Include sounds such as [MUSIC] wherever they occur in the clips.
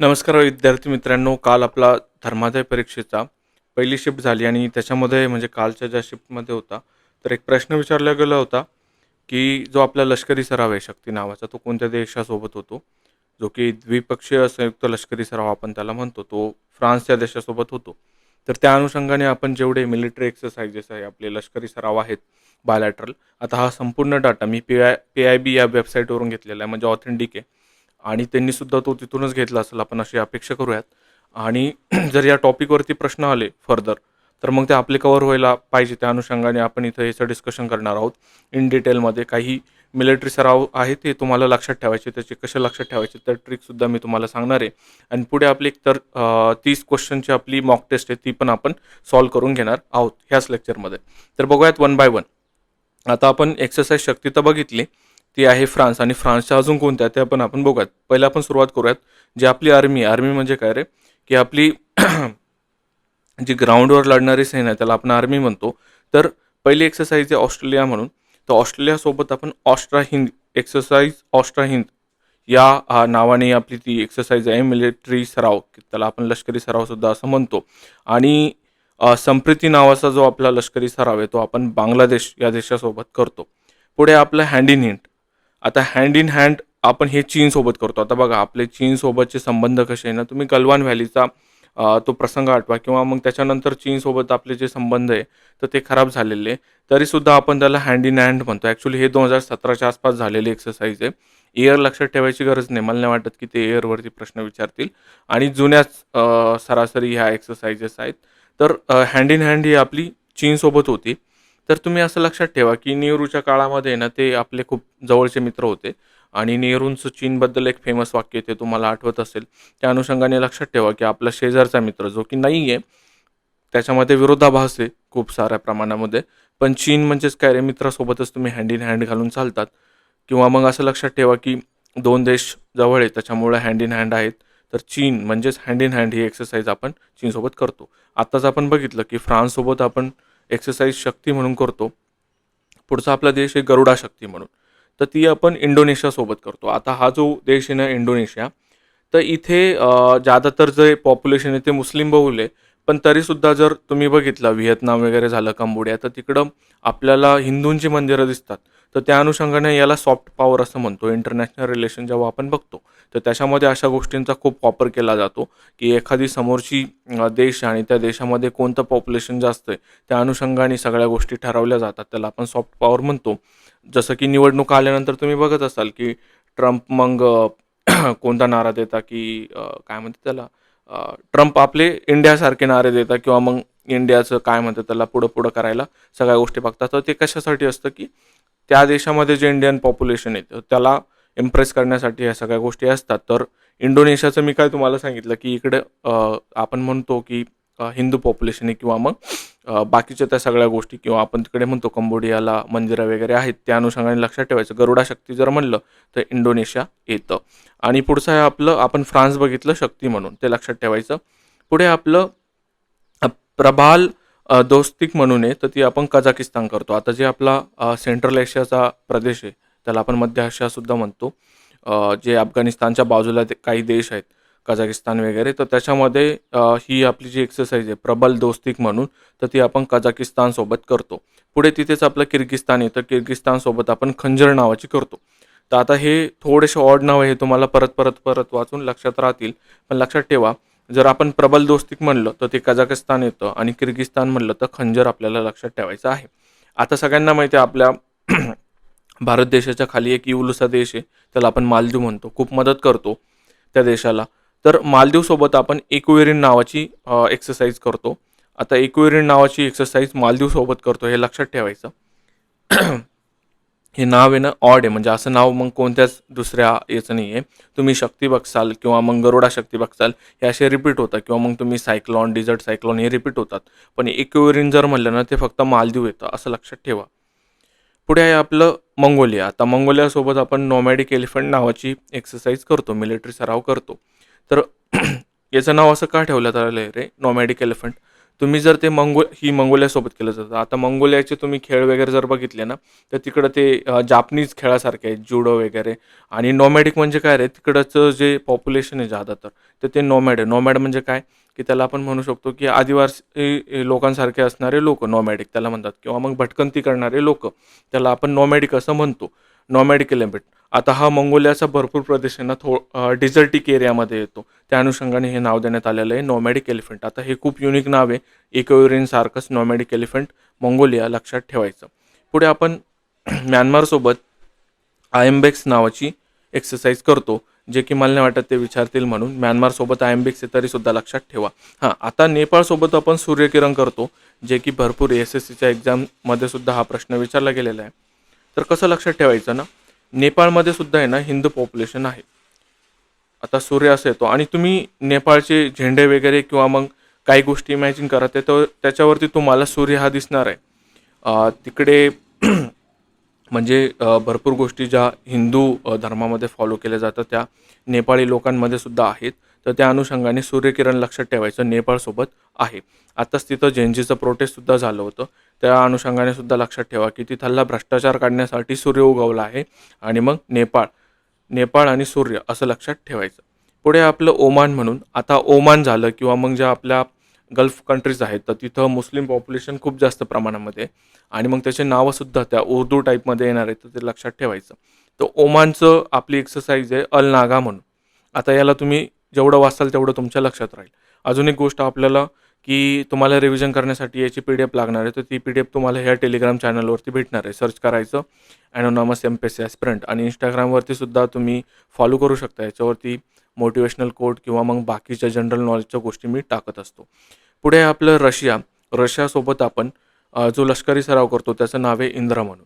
नमस्कार विद्यार्थी मित्रांनो काल आपला धर्मादाय परीक्षेचा पहिली शिफ्ट झाली आणि त्याच्यामध्ये म्हणजे कालच्या ज्या शिफ्टमध्ये होता तर एक प्रश्न विचारला गेला होता की जो आपला लष्करी सराव आहे शक्ती नावाचा तो कोणत्या देशासोबत होतो? जो की द्विपक्षीय संयुक्त लष्करी सराव आपण त्याला म्हणतो तो फ्रान्स या देशासोबत होतो. तर त्या अनुषंगाने आपण जेवढे मिलिटरी एक्सरसाइजेस आहे आपले लष्करी सराव आहेत बायलॅटरल आता हा संपूर्ण data me P I P I B या वेबसाईटवरून घेतलेला आहे म्हणजे ऑथेंटिक आहे. आणि त्यांनी सुद्धा तो तिथूनच घेतला असेल. आपण अशी अपेक्षा करूयात. आणि [CLEARS THROAT] जर या टॉपिकवरती प्रश्न आले फर्दर तर मग ते आपले कवर व्हायला पाहिजे. त्या अनुषंगाने आपण इथं याचं डिस्कशन करणार आहोत. इन डिटेलमध्ये काही मिलिटरी सराव आहे ते तुम्हाला लक्षात ठेवायचे. त्याचे कसे लक्षात ठेवायचे तर ट्रिकसुद्धा मी तुम्हाला सांगणार आहे. आणि पुढे आपली एक तर तीस क्वेश्चनची आपली मॉक टेस्ट आहे ती पण आपण सॉल्व करून घेणार आहोत ह्याच लेक्चरमध्ये तर बघूयात वन बाय वन आता आपण एक्सरसाइज शक्ती तर बघितली. ती आहे फ्रान्स आणि फ्रान्सच्या अजून कोणत्या त्या पण आपण बघूयात. पहिला आपण सुरुवात करूयात जी आपली आर्मी आर्मी म्हणजे काय रे? की आपली [CLEARS THROAT] जी ग्राउंडवर लढणारी सेना आहे त्याला आपण आर्मी म्हणतो. तर पहिली एक्सरसाइज आहे ऑस्ट्रेलिया म्हणून. तर ऑस्ट्रेलियासोबत आपण ऑस्ट्रा हिंद एक्सरसाइज ऑस्ट्रा हिंद या नावाने आपली ती एक्सरसाइज आहे मिलिटरी सराव. की त्याला आपण लष्करी सरावसुद्धा असं म्हणतो. आणि संप्रिती नावाचा जो आपला लष्करी सराव आहे तो आपण बांगलादेश या देशासोबत करतो. पुढे आपलं हँड इन हिंट आता हँड इन हँड आपण हे चीनसोबत करतो. आता बघा आपले चीनसोबतचे संबंध कसे आहे ना तुम्ही गलवान व्हॅलीचा तो प्रसंग आठवा किंवा मग त्याच्यानंतर चीनसोबत आपले जे संबंध आहे तर ते खराब झालेले तरीसुद्धा आपण त्याला हँड इन हँड म्हणतो. ॲक्च्युली हे दोन हजार सतराच्या आसपास झालेली एक्सरसाइज आहे. एअर लक्षात ठेवायची गरज नाही. मला नाही वाटत की ते एअरवरती प्रश्न विचारतील. आणि जुन्याच सरासरी ह्या एक्सरसाइजेस आहेत. तर हँड इन हँड ही आपली चीनसोबत होती. तर तुम्ही असं लक्षात ठेवा की नेहरूच्या काळामध्ये ना ते आपले खूप जवळचे मित्र होते. आणि नेहरूंचं चीनबद्दल एक फेमस वाक्य ते तुम्हाला आठवत असेल. त्या अनुषंगाने लक्षात ठेवा की आपला शेजारचा मित्र जो की नाही आहे त्याच्यामध्ये विरोधाभास आहे खूप साऱ्या प्रमाणामध्ये. पण चीन म्हणजेच काय रे? मित्रासोबतच तुम्ही हँड इन हँड घालून चालतात. किंवा मग असं लक्षात ठेवा की दोन देश जवळ आहे त्याच्यामुळे हँड इन हँड आहेत. तर चीन म्हणजेच हँड इन हँड ही एक्सरसाइज आपण चीनसोबत करतो. आत्ताच आपण बघितलं की फ्रान्ससोबत आपण एक्सरसाइज शक्ती म्हणून करतो. पुढचा आपला देश आहे गरुडा शक्ती म्हणून. तर ती आपण इंडोनेशियासोबत करतो. आता हा जो देश आहे ना इंडोनेशिया तर इथे ज्यादातर जे पॉप्युलेशन आहे ते मुस्लिम बहुल आहे. पण तरीसुद्धा जर तुम्ही बघितलं व्हिएतनाम वगैरे झालं कंबोडिया तर तिकडं आपल्याला हिंदूंची मंदिरं दिसतात. तर त्या अनुषंगाने याला सॉफ्ट पॉवर असं म्हणतो. इंटरनॅशनल रिलेशन जेव्हा आपण बघतो तर त्याच्यामध्ये अशा गोष्टींचा खूप वापर केला जातो की एखादी समोरची देश आणि त्या देशामध्ये कोणतं पॉप्युलेशन जास्त आहे त्या अनुषंगाने सगळ्या गोष्टी ठरवल्या जातात. त्याला आपण सॉफ्ट पॉवर म्हणतो. जसं की निवडणुका आल्यानंतर तुम्ही बघत असाल की ट्रम्प मग कोणता नारा देता की काय म्हणते त्याला ट्रम्प आपले इंडियासारखे नारे देतात किंवा मग इंडियाचं काय म्हणतात त्याला पुढं पुढं करायला सगळ्या गोष्टी बघतात. तर ते कशासाठी असतं की त्या देशामध्ये जे इंडियन पॉप्युलेशन येतं त्याला इम्प्रेस करण्यासाठी ह्या सगळ्या गोष्टी असतात. तर इंडोनेशियाचं मी काय तुम्हाला सांगितलं की इकडे आपण म्हणतो की हिंदू पॉप्युलेशन आहे किंवा मग बाकीच्या त्या सगळ्या गोष्टी किंवा आपण तिकडे म्हणतो कंबोडियाला मंदिरं वगैरे आहेत त्या अनुषंगाने लक्षात ठेवायचं. गरुडा शक्ती जर म्हणलं तर इंडोनेशिया येतं. आणि पुढचं आहे आपलं आपण फ्रान्स बघितलं शक्ती म्हणून ते लक्षात ठेवायचं. पुढे आपलं प्रभाल दोस्तिक म्हणून आहे तर ती आपण कझाकिस्तान करतो. आता जे आपला सेंट्रल एशियाचा प्रदेश आहे त्याला आपण मध्य आशियासुद्धा म्हणतो. जे अफगाणिस्तानच्या बाजूला ते काही देश आहेत कझाकिस्तान वगैरे तर त्याच्यामध्ये ही आपली जी एक्सरसाइज आहे प्रबल दोस्तिक म्हणून तर ती आपण कझाकिस्तानसोबत करतो. पुढे तिथेच आपलं किर्गिस्तान येतं किर्गिस्तानसोबत आपण खंजर नावाची करतो. तर आता हे थोडेसे ऑड नाव हे तुम्हाला परत परत परत वाचून लक्षात राहतील. पण लक्षात ठेवा जर आपण प्रबल दोस्तिक म्हणलं तर ते कझाकिस्तान येतं आणि किर्गिस्तान म्हणलं तर खंजर आपल्याला लक्षात ठेवायचं आहे. आता सगळ्यांना माहिती आहे आपल्या [CLEARS THROAT] भारत देशाच्या खाली एक युलुसा देश आहे त्याला आपण मालदीव म्हणतो. खूप मदत करतो त्या देशाला. तर मालदीवसोबत आपण इक्वेरिन नावाची एक्सरसाइज करतो. आता इक्वेरिन नावाची एक्सरसाइज मालदीवसोबत करतो हे लक्षात ठेवायचं. [CLEARS THROAT] हे नाव आहे ना ऑड आहे. म्हणजे असं नाव मग कोणत्याच दुसऱ्या याचं नाही आहे. तुम्ही शक्ती बघसाल किंवा मग गरोडा शक्ती बघसाल हे असे रिपीट होतात. किंवा मग तुम्ही सायक्लॉन डिझर्ट सायक्लॉन हे रिपीट होतात. पण इक्वेरिन जर म्हणलं ना ते फक्त मालदीव येतं असं लक्षात ठेवा. पुढे आहे आपलं मंगोलिया. आता मंगोलियासोबत आपण नॉमॅडिक एलिफंट नावाची एक्सरसाइज करतो मिलिटरी सराव करतो. तर [CLEARS THROAT] याचं नाव असं का ठेवलं तर आहे रे नॉमॅडिक एलिफंट तुम्ही जर ते मंगो ही मंगोलियासोबत केलं जातं. आता मंगोलियाचे तुम्ही खेळ वगैरे जर बघितले ना तर तिकडं ते जापनीज खेळासारखे आहेत जुडो वगैरे. आणि नॉमॅडिक म्हणजे काय रे? तिकडचं जे पॉप्युलेशन आहे जादा तर ते नॉमॅड आहे. नॉमॅड म्हणजे काय? की त्याला आपण म्हणू शकतो की आदिवासी लोकांसारखे असणारे लोक नॉमॅडिक त्याला म्हणतात. किंवा मग भटकंती करणारे लोक त्याला आपण नॉमॅडिक असं म्हणतो. नॉमॅडिक एलिमेंट आता हा मंगोलियाचा भरपूर प्रदेश आहे ना थो डिझर्टिक एरियामध्ये येतो. त्या अनुषंगाने हे नाव देण्यात आलेलं आहे नॉमॅडिक एलिफंट आता हे खूप युनिक नाव आहे. इकोयुरिन सारखंच नॉमॅडिक एलिफंट मंगोलिया लक्षात ठेवायचं. पुढे आपण [CLEARS THROAT] म्यानमारसोबत आयएमबेक्स नावाची एक्सरसाइज करतो जे की मला नाही वाटत ते विचारतील म्हणून. म्यानमारसोबत आयएमबेक्स आहे तरीसुद्धा लक्षात ठेवा. हां आता नेपाळसोबत आपण सूर्यकिरण करतो जे की भरपूर एस एस सीच्या एक्झाममध्ये सुद्धा हा प्रश्न विचारला गेलेला आहे. तर कसं लक्षात ठेवायचं ना? नेपाळमध्ये सुद्धा आहे ना हिंदू पॉप्युलेशन आहे. आता सूर्य असं येतो आणि तुम्ही नेपाळचे झेंडे वगैरे किंवा मग काही गोष्टी इमॅजिन करा ते तर त्याच्यावरती तुम्हाला सूर्य हा दिसणार आहे. तिकडे [CLEARS THROAT] म्हणजे भरपूर गोष्टी ज्या हिंदू धर्मामध्ये फॉलो केल्या जातात त्या नेपाळी लोकांमध्ये सुद्धा आहेत. तर त्या अनुषंगाने सूर्यकिरण लक्षात ठेवायचं नेपाळसोबत आहे. आताच तिथं जेनजीचं प्रोटेस्टसुद्धा झालं होतं. त्या अनुषंगाने सुद्धा लक्षात ठेवा की तिथला भ्रष्टाचार काढण्यासाठी सूर्य उगवला आहे आणि मग नेपाळ नेपाळ आणि सूर्य असं लक्षात ठेवायचं. पुढे आपलं ओमान म्हणून. आता ओमान झालं किंवा मग ज्या आपल्या गल्फ कंट्रीज आहेत तर तिथं मुस्लिम पॉप्युलेशन खूप जास्त प्रमाणामध्ये. आणि मग त्याचे नावंसुद्धा त्या उर्दू टाईपमध्ये येणार आहे तर ते लक्षात ठेवायचं. तर ओमानचं आपली एक्सरसाइज आहे अल नागा म्हणून. आता याला तुम्ही जेवढं वाचाल तेवढं तुमच्या लक्षात राहील. अजून एक गोष्ट आपल्याला की तुम्हाला रिव्हिजन करण्यासाठी याची पी डी एफ लागणार आहे. तर ती पी डी एफ तुम्हाला ह्या टेलिग्राम चॅनलवरती भेटणार आहे. सर्च करायचं. Anonymous M P S aspirant आणि इंस्टाग्रामवरती सुद्धा तुम्ही फॉलो करू शकता. याच्यावरती मोटिवेशनल कोट किंवा मग बाकीच्या जनरल नॉलेजच्या गोष्टी मी टाकत असतो. पुढे आपलं रशिया. रशियासोबत आपण जो लष्करी सराव करतो त्याचं नाव आहे इंद्रा म्हणून.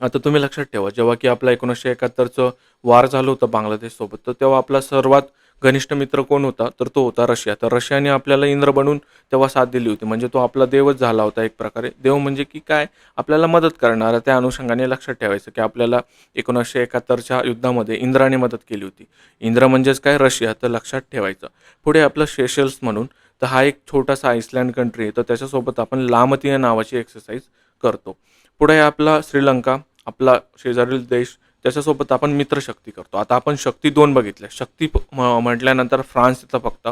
आता तुम्ही लक्षात ठेवा जेव्हा की आपला एकोणीसशे एकाहत्तरचं वार झालं होतं बांगलादेशसोबत तर तेव्हा आपला सर्वात घनिष्ठ मित्र कोण होता? तर तो होता रशिया. तर रशियाने आपल्याला इंद्र बनून तेव्हा साथ दिली होती. म्हणजे तो आपला देवच झाला होता एक प्रकारे. देव म्हणजे की काय? आपल्याला मदत करणारा. त्या अनुषंगाने लक्षात ठेवायचं की आपल्याला एकोणीसशे एकाहत्तरच्या युद्धामध्ये इंद्राने मदत केली होती. इंद्र म्हणजेच काय? रशिया. तर लक्षात ठेवायचं. पुढे आपलं शेशल्स म्हणून. तर हा एक छोटासा आईसलँड कंट्री आहे. तर त्याच्यासोबत आपण लामतीय नावाची एक्सरसाइज करतो. पुढे आपला श्रीलंका. आपला शेजारील देश त्याच्यासोबत आपण मित्रशक्ती करतो. आता आपण शक्ती दोन बघितल्या. शक्ती प- म- म्हटल्यानंतर फ्रान्स येतं फक्त.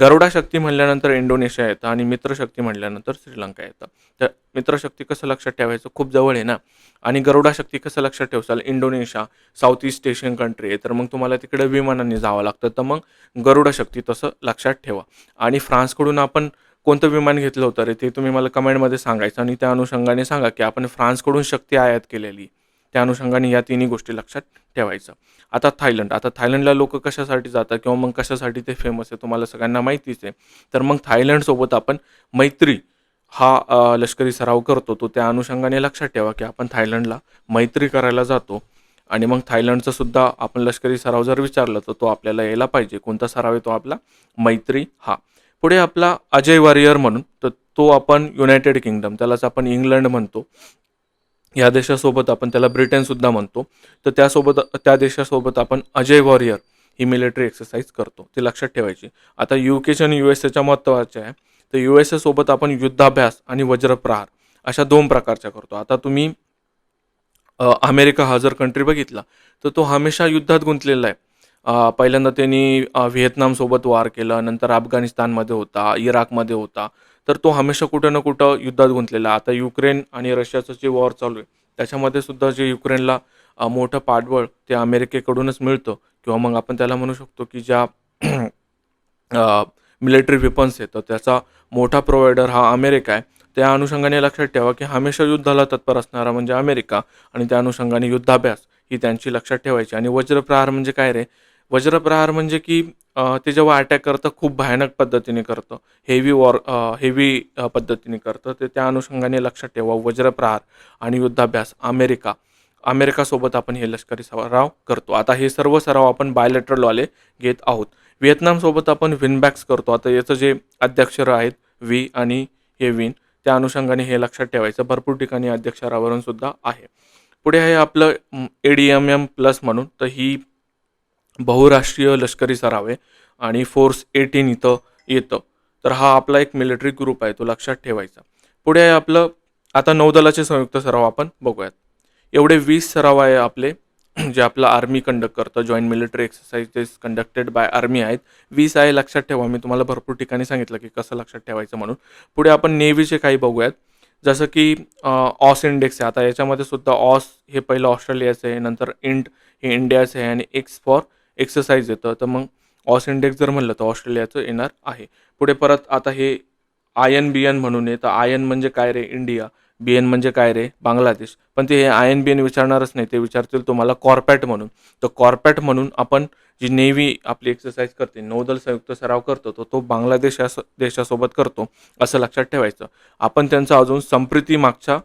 गरुडा शक्ती म्हटल्यानंतर इंडोनेशिया येतं आणि मित्रशक्ती म्हटल्यानंतर श्रीलंका येतं. तर मित्रशक्ती कसं लक्षात ठेवायचं? खूप जवळ आहे ना? आणि गरुडा शक्ती कसं लक्षात ठेवसाल? Indonesia south east Asian country आहे. तर मग तुम्हाला तिकडे विमानाने जावं लागतं. तर मग गरुडा शक्ती तसं लक्षात ठेवा. आणि फ्रान्सकडून आपण कोणतं विमान घेतलं होतं रे? ते तुम्ही मला कमेंटमध्ये सांगायचं आणि त्या अनुषंगाने सांगा की आपण फ्रान्सकडून शक्ती आयात केलेली. त्या अनुषंगाने या तिन्ही गोष्टी लक्षात ठेवायचं. आता थायलंड आता थायलंडला लोक कशासाठी जातात किंवा मग कशासाठी ते फेमस आहे तुम्हाला सगळ्यांना माहितीच आहे. तर मग थायलंडसोबत आपण मैत्री हा लष्करी सराव करतो तो त्या अनुषंगाने लक्षात ठेवा की आपण थायलंडला मैत्री करायला जातो आणि मग थायलंडचा सुद्धा आपण लष्करी सराव जर विचारलं तर तो आपल्याला यायला पाहिजे. कोणता सराव आहे तो आपला? मैत्री हा. पुढे आपला अजय वॉरियर म्हणून तर तो आपण युनायटेड किंगडम त्यालाच आपण इंग्लंड म्हणतो. या देशासोबत आपण त्याला ब्रिटनसुद्धा म्हणतो. तर त्यासोबत त्या देशासोबत आपण अजय वॉरियर ही मिलिटरी एक्सरसाइज करतो. ते लक्षात ठेवायची. आता यू केच्या आणि यू एस एच्या महत्त्वाच्या आहे. तर यू एस एसोबत आपण युद्धाभ्यास आणि वज्रप्रहार अशा दोन प्रकारच्या करतो. आता तुम्ही अमेरिका हा जर कंट्री बघितला तर तो हमेशा युद्धात गुंतलेला आहे. पहिल्यांदा त्यांनी व्हिएतनामसोबत वार केलं नंतर अफगाणिस्तानमध्ये होता इराकमध्ये होता. तर तो हमेशा कुठं ना कुठं युद्धात गुंतलेला. आता युक्रेन आणि रशियाचं जे वॉर चालू आहे त्याच्यामध्ये सुद्धा जे युक्रेनला मोठं पाठबळ ते अमेरिकेकडूनच मिळतं. किंवा मग आपण त्याला म्हणू शकतो की ज्या मिलिटरी वेपन्स आहेत तर त्याचा मोठा प्रोव्हायडर हा अमेरिका आहे. त्या अनुषंगाने लक्षात ठेवा की हमेशा युद्धाला तत्पर असणारा म्हणजे अमेरिका आणि त्या अनुषंगाने युद्धाभ्यास ही त्यांची लक्षात ठेवायची. आणि वज्रप्रहार म्हणजे काय रे? वज्रप्रहार म्हणजे की ते जेव्हा अटॅक करतं खूप भयानक पद्धतीने करतं. हेवी वॉर हेवी पद्धतीने करतं. ते त्या अनुषंगाने लक्षात ठेवा वज्रप्रहार आणि युद्धाभ्यास अमेरिका. अमेरिकासोबत आपण हे लष्करी सराव करतो. आता हे सर्व सराव आपण बायलेटरलवाले घेत आहोत. व्हिएतनामसोबत आपण विनबॅक्स करतो. आता याचं जे अध्यक्षर आहेत व्ही आणि हे विन त्या अनुषंगाने हे लक्षात ठेवायचं. भरपूर ठिकाणी अध्यक्षरावरून सुद्धा आहे. पुढे आहे आपलं A D M M plus म्हणून. तर ही बहुराष्ट्रीय लष्करी सराव आहे आणि फोर्स एटीन इथं येतं. तर हा आपला एक मिलिटरी ग्रुप आहे तो लक्षात ठेवायचा. पुढे आहे आपलं आता नौदलाचे संयुक्त सराव आपण बघूयात. एवढे वीस सराव आहे आपले [CLEARS THROAT] जे आपलं आर्मी कंडक्ट करतं joint military exercises conducted by army आहेत. वीस आहे लक्षात ठेवा. मी तुम्हाला भरपूर ठिकाणी सांगितलं की कसं लक्षात ठेवायचं म्हणून. पुढे आपण नेव्हीचे काही बघूयात. जसं की ऑस इंडेक्स आहे. आता याच्यामध्ये सुद्धा ऑस हे पहिलं ऑस्ट्रेलियाचं आहे नंतर इंट हे इंडियाचं आहे आणि एक्स फॉर एक्सरसाइज येतं. तर मग ऑस इंडेक्स जर म्हणलं तर ऑस्ट्रेलियाचं येणार आहे. पुढे परत आता हे आयन एन म्हणून येतं आय आयन म्हणजे काय रे? इंडिया. बी एन म्हणजे काय रे? बांगलादेश. पण ते हे आय एन बी एन विचारणारच नाही. ते विचारतील तुम्हाला कॉर्पॅट म्हणून. तर कॉर्पॅट म्हणून आपण जी नेव्ही आपली एक्सरसाइज करते नौदल संयुक्त सराव करतो तो तो बांगलादेश देशासोबत करतो असं लक्षात ठेवायचं. आपण त्यांचं अजून संप्रीती मागच्या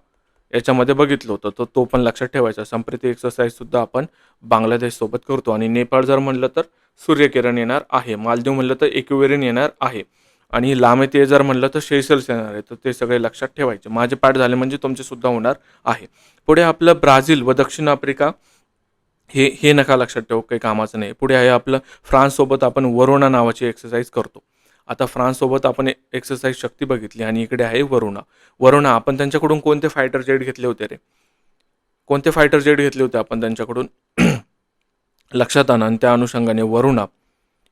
याच्यामध्ये बघितलं होतं. तर तो पण लक्षात ठेवायचा. संप्रिती एक्सरसाइजसुद्धा आपण बांगलादेशसोबत करतो. आणि नेपाळ जर म्हणलं तर सूर्यकिरण येणार आहे. मालदीव म्हणलं तर एक्युवेरियन येणार आहे. आणि लांब ते जर म्हणलं तर शेसल्स येणार आहे. तर ते सगळे लक्षात ठेवायचे. माझे पाठ झाले म्हणजे तुमचेसुद्धा होणार आहे. पुढे आपलं ब्राझील व दक्षिण आफ्रिका हे हे नका लक्षात ठेवू. काही कामाचं नाही. पुढे आहे आपलं फ्रान्ससोबत आपण वरोणा नावाची एक्सरसाइज करतो. आता फ्रान्ससोबत आपण एक्सरसाइज शक्ती बघितली आणि इकडे आहे वरुणा. वरुणा आपण त्यांच्याकडून कोणते फायटर जेट घेतले होते रे? कोणते फायटर जेट घेतले होते आपण त्यांच्याकडून? [CLEARS THROAT] लक्षात आणा आणि त्या अनुषंगाने वरुणा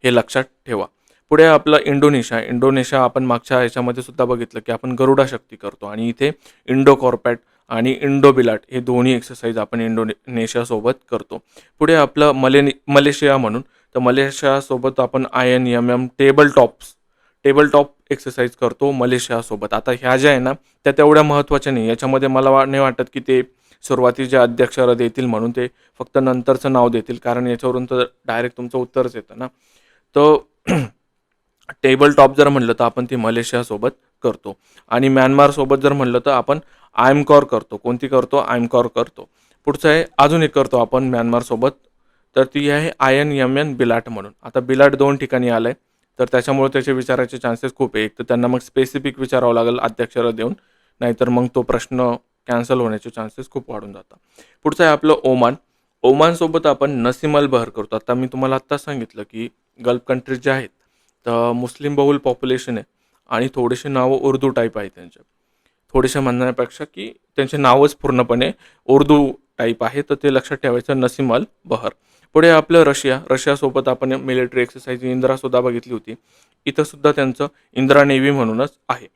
हे लक्षात ठेवा. पुढे आपलं इंडोनेशिया. इंडोनेशिया आपण मागच्या ह्याच्यामध्ये सुद्धा बघितलं की आपण गरुडा शक्ती करतो आणि इथे इंडो कॉर्पॅट आणि इंडो बिलाट हे दोन्ही एक्सरसाइज आपण इंडोनेशियासोबत करतो. पुढे आपलं मले मलेशिया म्हणून. तर मलेशियासोबत आपण I N M M table tops table top exercise करतो मलेशियासोबत. आता ह्या ज्या आहे ना त्या तेवढ्या महत्त्वाच्या नाही. याच्यामध्ये मला वा नाही वाटत की ते सुरुवातीचे अध्यक्षर देतील म्हणून ते फक्त नंतरचं नाव देतील. कारण याच्यावरून तर डायरेक्ट तुमचं उत्तरच येतं ना. तर [CLEARS THROAT] टेबल टॉप जर म्हणलं तर आपण ती मलेशियासोबत करतो. आणि म्यानमारसोबत जर म्हणलं तर आपण आयमकॉर करतो. कोणती करतो? आयमकॉर करतो. पुढचं आहे अजून एक करतो आपण म्यानमारसोबत. तर ती आहे आय एन यम एन बिलाट म्हणून. आता बिलाट दोन ठिकाणी आलं आहे तर त्याच्यामुळे त्याचे विचारायचे चान्सेस खूप आहे. एक तर त्यांना मग स्पेसिफिक विचारावं लागेल अध्यक्षाला देऊन नाहीतर मग तो प्रश्न कॅन्सल होण्याचे चान्सेस खूप वाढून जातात. पुढचं आहे आपलं ओमान. ओमानसोबत आपण नसीमल बहर करतो. आता मी तुम्हाला आत्ताच सांगितलं की गल्फ कंट्रीज जे आहेत तर मुस्लिम बहुल पॉप्युलेशन आहे आणि थोडेसे नावं उर्दू टाईप आहे त्यांचे. थोडेसे म्हणण्यापेक्षा की त्यांचे नावच पूर्णपणे उर्दू टाईप आहे तर ते लक्षात ठेवायचं नसीम अल बहर. पुढे आपलं रशिया रशियासोबत आपण मिलिटरी एक्सरसाइज इंद्रासुद्धा बघितली होती. इथंसुद्धा त्यांचं इंद्रा नेव्ही म्हणूनच आहे.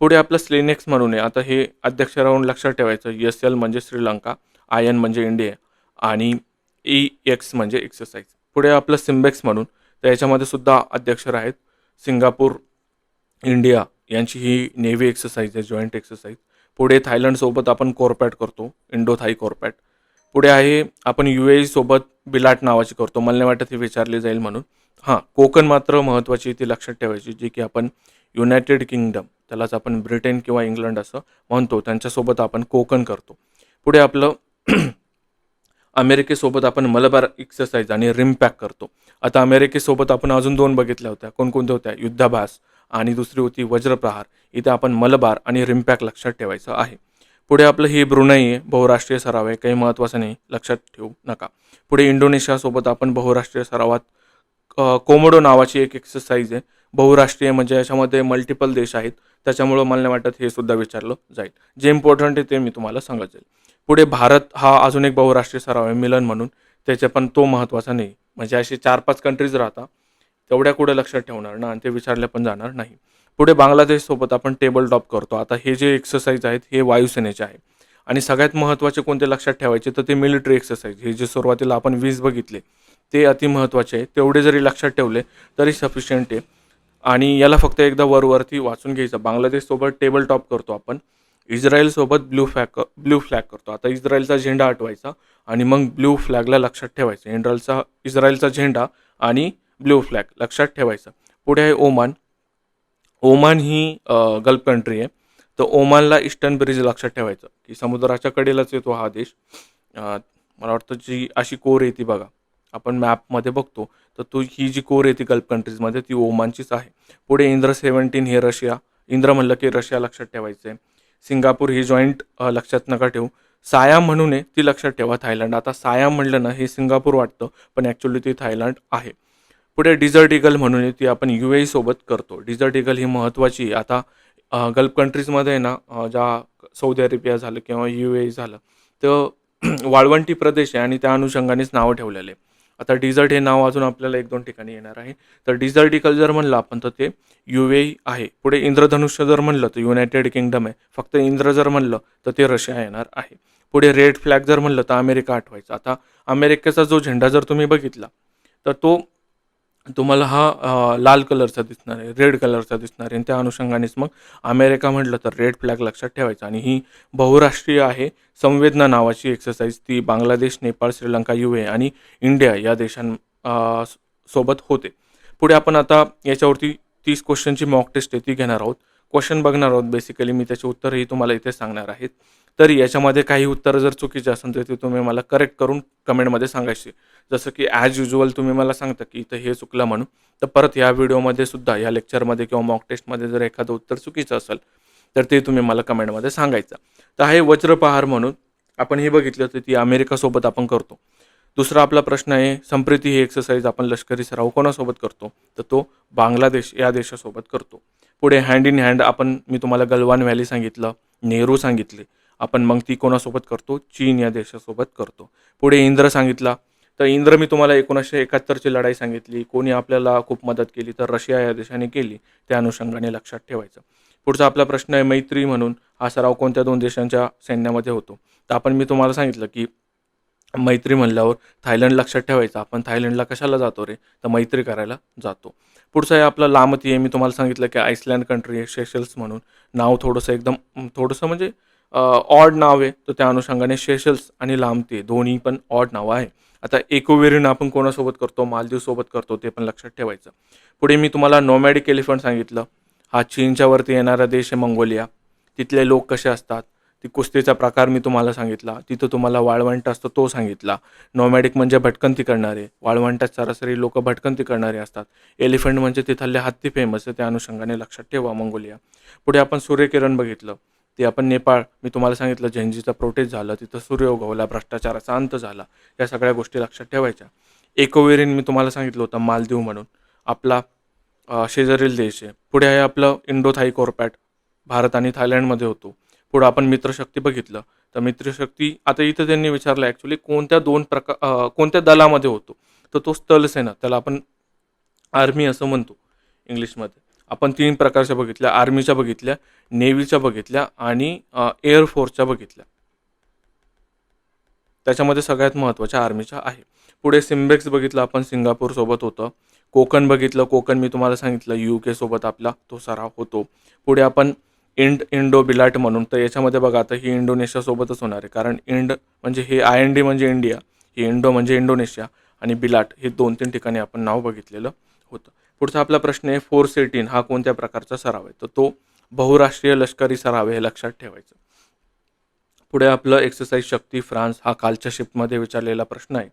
पुढे आपलं स्लेनेक्स म्हणून आहे. आता हे अध्यक्ष राहून लक्षात ठेवायचं एस एल म्हणजे श्रीलंका आय एन म्हणजे इंडिया आणि ई एक्स म्हणजे एक्सरसाइज पुढे आपलं सिम्बेक्स म्हणून तर याच्यामध्ये सुद्धा अध्यक्षर आहेत सिंगापूर इंडिया यांची ही नेव्ही एक्सरसाइज आहे जॉईंट एक्सरसाइज पुढे थायलंडसोबत आपण कोरपॅट करतो इंडो थाई कोरपॅट पुढे आहे आपण यू ए सोबत बिलाट नावाची करतो. मला नाही वाटत ही विचारली जाईल म्हणून. हां कोकण मात्र महत्त्वाची ती लक्षात ठेवायची जी की आपण युनायटेड किंगडम त्यालाच आपण ब्रिटन किंवा इंग्लंड असं म्हणतो. त्यांच्यासोबत आपण कोकण करतो. पुढे आपलं [CLEARS THROAT] अमेरिकेसोबत आपण मलबार एक्सरसाइज आणि रिम पॅक करतो. आता अमेरिकेसोबत आपण अजून दोन बघितल्या होत्या. कोणकोणत्या होत्या? युद्धाभास आणि दुसरी होती वज्रप्रहार. इथे आपण मलबार आणि रिमपॅक लक्षात ठेवायचं आहे. पुढे आपलं हे ब्रुनाई आहे बहुराष्ट्रीय सराव आहे काही महत्त्वाचं नाही लक्षात ठेवू नका. पुढे इंडोनेशियासोबत आपण बहुराष्ट्रीय सरावात कोमोडो नावाची एक एक्सरसाइज आहे. बहुराष्ट्रीय म्हणजे याच्यामध्ये मल्टिपल देश आहेत. त्याच्यामुळं मला नाही वाटत हे सुद्धा विचारलं जाईल. जे इम्पॉर्टंट आहे ते मी तुम्हाला सांगत जाईल. पुढे भारत हा अजून एक बहुराष्ट्रीय सराव आहे मिलन म्हणून. त्याचे पण तो महत्त्वाचा नाही. म्हणजे असे चार पाच कंट्रीज राहतात तेवढ्या कुठे लक्षात ठेवणार ना? आणि ते विचारले पण जाणार नाही. पुढे बांगलादेशसोबत आपण टेबल टॉप करतो. आता हे जे एक्सरसाइज आहेत हे वायुसेनेचे आहे. आणि सगळ्यात महत्त्वाचे कोणते लक्षात ठेवायचे? तर ते मिलिटरी एक्सरसाइज हे जे सुरुवातीला आपण वीज बघितले ते अतिमहत्त्वाचे आहे. तेवढे जरी लक्षात ठेवले तरी सफिशियंट आहे. आणि याला फक्त एकदा वरवरती वाचून घ्यायचं. बांगलादेशसोबत टेबल टॉप करतो आपण. इस्रायलसोबत ब्ल्यू फ्लॅग ब्ल्यू फ्लॅग करतो. आता इस्रायलचा झेंडा आठवायचा आणि मग ब्ल्यू फ्लॅगला लक्षात ठेवायचं. इस्रायलचा इस्रायलचा झेंडा आणि ब्ल्यू फ्लॅग लक्षात ठेवायचं. पुढे आहे ओमान. ओमान ही गल्फ कंट्री आहे. तर ओमानला ईस्टर्न ब्रिज लक्षात ठेवायचं की समुद्राच्या कडेलाच येतो हा देश. मला वाटतं जी अशी कोर येते बघा. आपण मॅपमध्ये बघतो तर तू ही जी कोर येते गल्फ कंट्रीजमध्ये ती ओमानचीच आहे. पुढे इंद्र सेवन्टीन हे रशिया इंद्र म्हणलं की रशिया लक्षात ठेवायचं आहे सिंगापूर ही जॉईंट लक्षात नका ठेवू. सायाम म्हणून आहे ती लक्षात ठेवा थायलंड. आता सायाम म्हणलं ना हे सिंगापूर वाटतं पण ॲक्च्युली ती थायलंड आहे. पुढे डिझर्ट इगल म्हणून ती आपण यू ए सोबत करतो. डिझर्ट इगल ही महत्त्वाची आता गल्फ कंट्रीजमध्ये आहे ना ज्या सौदी अरेबिया झालं किंवा यू ए झालं तर [CLEARS THROAT] वाळवंटी प्रदेश आहे आणि त्या अनुषंगानेच नावं ठेवलेले आहे. आता डिझर्ट हे नाव अजून आपल्याला एक दोन ठिकाणी येणार आहे. तर डिझर्ट इगल जर म्हणलं आपण तर ते यू ए आहे. पुढे इंद्रधनुष्य जर म्हणलं तर युनायटेड किंगडम आहे. फक्त इंद्र जर म्हणलं तर ते रशिया येणार आहे. पुढे रेड फ्लॅग जर म्हणलं तर अमेरिका आठवायचं. आता अमेरिकेचा जो झेंडा जर तुम्ही बघितला तर तो तुम्हाला हा लाल कलरचा दिसणार आहे रेड कलरचा दिसणार आहे. आणि त्या अनुषंगानेच मग अमेरिका म्हटलं तर रेड फ्लॅग लक्षात ठेवायचा. आणि ही बहुराष्ट्रीय आहे संवेदना नावाची एक्सरसाइज ती बांगलादेश नेपाळ श्रीलंका यू ए आणि इंडिया या देशां सोबत होते. पुढे आपण आता याच्यावरती तीस क्वेश्चनची मॉक टेस्ट आहे ती घेणार आहोत. क्वेश्चन बघणार आहोत. बेसिकली मी त्याचे उत्तरही तुम्हाला इथे सांगणार आहेत तरी याच्यामध्ये काही उत्तरं जर चुकीचे असेल तर ते तुम्ही मला करेक्ट करून कमेंटमध्ये सांगायचे. जसं की ॲज युजुअल तुम्ही मला सांगता की इथं हे चुकलं म्हणून. तर परत या व्हिडिओमध्ये सुद्धा या लेक्चरमध्ये किंवा मॉक टेस्टमध्ये जर एखादं उत्तर चुकीचं असेल तर ते तुम्ही मला कमेंटमध्ये सांगायचं. तर हे वज्रपहार म्हणून. आपण हे बघितलं तर ती अमेरिकासोबत आपण करतो. दुसरा आपला प्रश्न आहे संप्रीती ही एक्सरसाइज आपण लष्करी सराव कोणासोबत करतो? तर तो बांगलादेश या देशासोबत करतो. पुढे हँड इन हँड आपण मी तुम्हाला गलवान व्हॅली सांगितलं नेहरू सांगितले. आपण मग ती कोणासोबत करतो? चीन या देशासोबत करतो. पुढे इंद्र सांगितला तर इंद्र मी तुम्हाला एकोणीसशे एकाहत्तरची लढाई सांगितली. कोणी आपल्याला खूप मदत केली तर रशिया या देशाने केली. त्या अनुषंगाने लक्षात ठेवायचं. पुढचा आपला प्रश्न आहे मैत्री म्हणून. हा सराव कोणत्या दोन देशांच्या सैन्यामध्ये होतो? तर आपण मी तुम्हाला सांगितलं की मैत्री म्हणल्यावर थायलंड लक्षात ठेवायचं. आपण थायलंडला कशाला जातो रे? तर मैत्री करायला जातो. पुढचं आहे आपलं लामती आहे मी तुम्हाला सांगितलं की आईसलँड कंट्री आहे शेशल्स म्हणून. नाव थोडंसं एकदम थोडंसं म्हणजे ऑड नाव आहे तर त्या अनुषंगाने शेशल्स आणि लांबते दोन्ही पण ऑड नावं आहे. आता एकोवेरिन आपण कोणासोबत करतो मालदीवसोबत करतो ते पण लक्षात ठेवायचं. पुढे मी तुम्हाला नोमॅडिक एलिफंट सांगितलं. हा चीनच्या वरती येणारा देश आहे मंगोलिया. तिथले लोक कसे असतात? ती कुस्तीचा प्रकार मी तुम्हाला सांगितला. तिथं तुम्हाला वाळवंट असतो तो सांगितला. नोमॅडिक म्हणजे भटकंती करणारे. वाळवंटात सरासरी लोक भटकंती करणारे असतात. एलिफंट म्हणजे तिथले हत्ती फेमस आहे त्या अनुषंगाने लक्षात ठेवा मंगोलिया. पुढे आपण सूर्यकिरण बघितलं. ते आपण नेपाळ मी तुम्हाला सांगितलं झेंजीचा प्रोटेस्ट झालं तिथं सूर्य उगवला भ्रष्टाचाराचा अंत झाला या सगळ्या गोष्टी लक्षात ठेवायच्या. एकोवेरिन मी तुम्हाला सांगितलं होतं मालदीव म्हणून. आपला शेजारील देश आहे. पुढे आहे आपलं इंडो थाई कोरपॅट भारत आणि थायलंडमध्ये होतो. पुढं आपण मित्रशक्ती बघितलं. तर मित्रशक्ती आता इथं त्यांनी विचारलं ॲक्च्युली कोणत्या दोन प्रकार कोणत्या दलामध्ये होतो? तर तो स्थलसेना त्याला आपण आर्मी असं म्हणतो इंग्लिशमध्ये. आपण तीन प्रकारच्या बघितल्या आर्मीच्या बघितल्या नेव्हीच्या बघितल्या आणि एअरफोर्सच्या बघितल्या. त्याच्यामध्ये सगळ्यात महत्त्वाच्या आर्मीच्या आहे. पुढे सिम्बेक्स बघितलं आपण सिंगापूरसोबत होतं. कोकण बघितलं कोकण मी तुम्हाला सांगितलं यू के सोबत आपला तो सराव होतो. पुढे आपण इंड इंडो बिलाट म्हणून तर याच्यामध्ये बघा आता ही इंडोनेशियासोबतच होणार आहे. कारण इंड म्हणजे हे आय एन डी म्हणजे इंडिया ही इंडो म्हणजे इंडोनेशिया आणि बिलाट हे दोन तीन ठिकाणी आपण नाव बघितलेलं होतं. पुढचा आपला प्रश्न आहे फोर सेटीन हा कोणत्या प्रकारचा सराव आहे? तर तो बहुराष्ट्रीय लष्करी सराव हे लक्षात ठेवायचं. पुढे आपलं एक्सरसाइज शक्ती फ्रान्स हा कालच्या शिफ्टमध्ये विचारलेला प्रश्न आहे.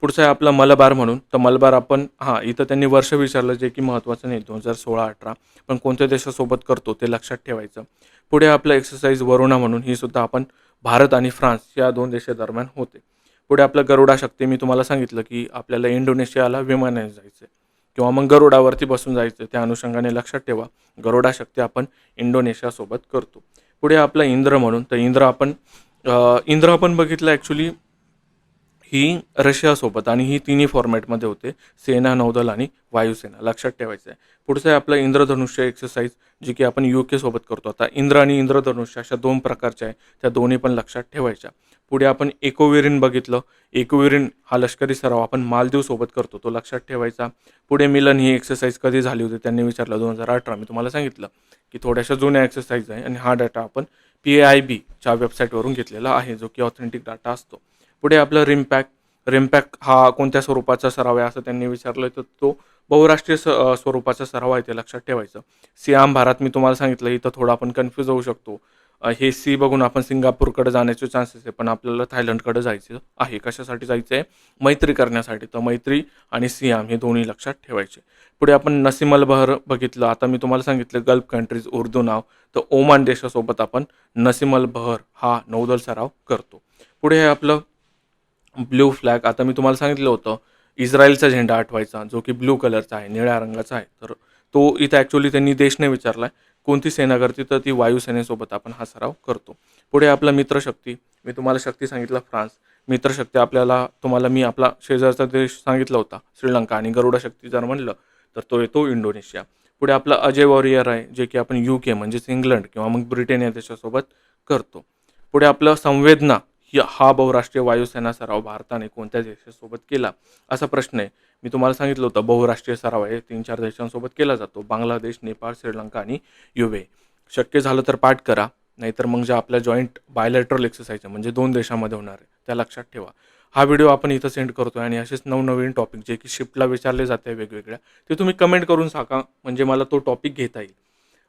पुढचं आहे आपलं मलबार म्हणून. तर मलबार आपण हां इथं त्यांनी वर्ष विचारलं जे की महत्त्वाचं नाही दोन हजार सोळा अठरा. पण कोणत्या देशासोबत करतो ते लक्षात ठेवायचं. पुढे आपलं एक्सरसाइज वरुणा म्हणून ही सुद्धा आपण भारत आणि फ्रान्स या दोन देशादरम्यान होते. पुढे आपलं गरुडा शक्ती मी तुम्हाला सांगितलं की आपल्याला इंडोनेशियाला विमानाने जायचं आहे किंवा मग गरुडावरती बसून जायचं त्या अनुषंगाने लक्षात ठेवा. गरुडा शक्ती आपण इंडोनेशियासोबत करतो. पुढे आपलं इंद्र म्हणून तर इंद्र आपण इंद्र आपण बघितलं ॲक्च्युली ही रशियासोबत आणि ही तिन्ही फॉर्मॅटमध्ये होते. सेना नौदल आणि वायुसेना. लक्षात ठेवायचं आहे. पुढचं आहे आपलं इंद्रधनुष्य एक्सरसाइज जी की आपण यू सोबत करतो. आता इंद्र आणि इंद्रधनुष्य अशा दोन प्रकारच्या आहे. त्या दोन्ही पण लक्षात ठेवायच्या. पुढे आपण एकोविरिन बघितलं. एकोवेरिन हा लष्करी सराव आपण मालदीव सोबत करतो. तो लक्षात ठेवायचा. पुढे मिलन ही एक्सरसाइज कधी झाली होती त्यांनी विचारलं. दोन हजार अठरा मी तुम्हाला सांगितलं की थोड्याशा जुन्या एक्सरसाइज आहे आणि हा डाटा आपण पी ए आय बीच्या वेबसाईटवरून घेतलेला आहे जो की ऑथेंटिक डाटा असतो. पुढे आपलं रिमपॅक रिमपॅक हा कोणत्या स्वरूपाचा सराव आहे असं त्यांनी विचारलं तर तो बहुराष्ट्रीय स स्वरूपाचा सराव आहे ते लक्षात ठेवायचं. सियाम भारत मी तुम्हाला सांगितलं इथं थोडं आपण कन्फ्यूज होऊ शकतो. हे सी बघून आपण सिंगापूरकडे जाण्याचे चान्सेस आहे पण आपल्याला थायलंडकडे जायचं आहे. कशासाठी जायचं आहे मैत्री करण्यासाठी. तर मैत्री आणि सियाम हे दोन्ही लक्षात ठेवायचे. पुढे आपण नसीमल बहर बघितलं. आता मी तुम्हाला सांगितलं गल्फ कंट्रीज उर्दू नाव. तर ओमान देशासोबत आपण नसीमल बहर हा नौदल सराव करतो. पुढे आहे आपलं ब्ल्यू फ्लॅग. आता मी तुम्हाला सांगितलं होतं इस्रायलचा झेंडा आठवायचा जो की ब्लू कलरचा आहे निळ्या रंगाचा आहे. तर तो इथं ॲक्च्युली त्यांनी देशने विचारला आहे कोणती सेना करते तर ती वायुसेनेसोबत आपण हा सराव करतो. पुढे आपला मित्रशक्ती. मी तुम्हाला शक्ती सांगितलं फ्रान्स. मित्रशक्ती आपल्याला तुम्हाला मी आपला शेजारचा देश सांगितला होता श्रीलंका. आणि गरुडा शक्ती जर म्हणलं तर तो येतो इंडोनेशिया. पुढे आपला अजय वॉरियर आहे जे की आपण यू के म्हणजेच इंग्लंड किंवा मग ब्रिटन या देशासोबत करतो. पुढे आपलं संवेदना. हा बहुराष्ट्रीय वायुसेना सराव भारताने कोणत्या देशासोबत केला? असा प्रश्न आहे. मी तुम्हाला सांगितलं होतं बहुराष्ट्रीय सराव हे तीन चार देशांसोबत केला जातो. बांगलादेश नेपाळ श्रीलंका आणि युवे शक्य झालं तर पाठ करा. नाहीतर मग ज्या आपल्या जॉईंट बायलॅटरल एक्सरसाइज म्हणजे दोन देशामध्ये होणार आहे त्या लक्षात ठेवा. हा व्हिडिओ आपण इथं सेंड करतो आहे आणि असेच नवनवीन टॉपिक जे की शिफ्टला विचारले जाते वेगवेगळ्या ते तुम्ही कमेंट करून सांगा म्हणजे मला तो टॉपिक घेता येईल.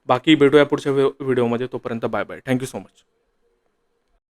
बाकी भेटूया पुढच्या व्हिडिओमध्ये. तोपर्यंत bye bye thank you so much